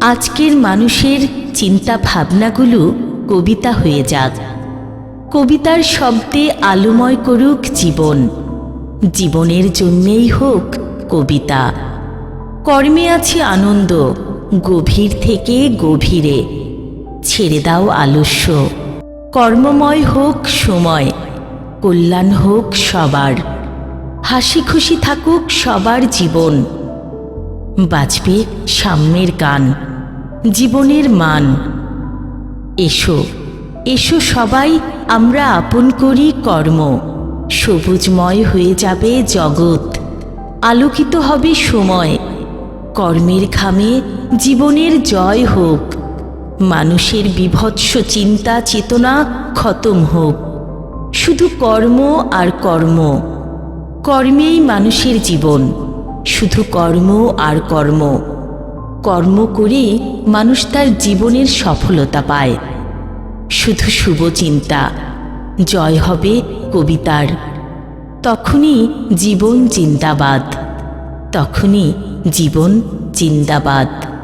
আজকের মানুষের চিন্তা ভাবনাগুলো কবিতা হয়ে যাক। কবিতার শব্দে আলোময় করুক জীবন। জীবনের জন্যেই হোক কবিতা। কর্মে আছে আনন্দ, গভীর থেকে গভীরে। ছেড়ে দাও আলস্য। কর্মময় হোক সময়, কল্যাণ হোক সবার। হাসি খুশি থাকুক সবার জীবন। বাজবে সাম্যের গান। জীবনের মান। এসো এসো সবাই, আমরা আপন করি কর্ম। সবুজময় হয়ে যাবে জগৎ। আলোকিত হবে সময়। কর্মের ঘামে জীবনের জয় হোক। মানুষের বিভৎস চিন্তা, চেতনা খতম হোক। শুধু কর্ম আর কর্ম। কর্মেই মানুষের জীবন। শুধু কর্ম আর কর্ম। কর্ম করে মানুষ তার জীবনের সফলতা পায়। শুধু শুভ চিন্তা, জয় হবে কবিতার। তখনই জীবন জিন্দাবাদ, তখনই জীবন জিন্দাবাদ।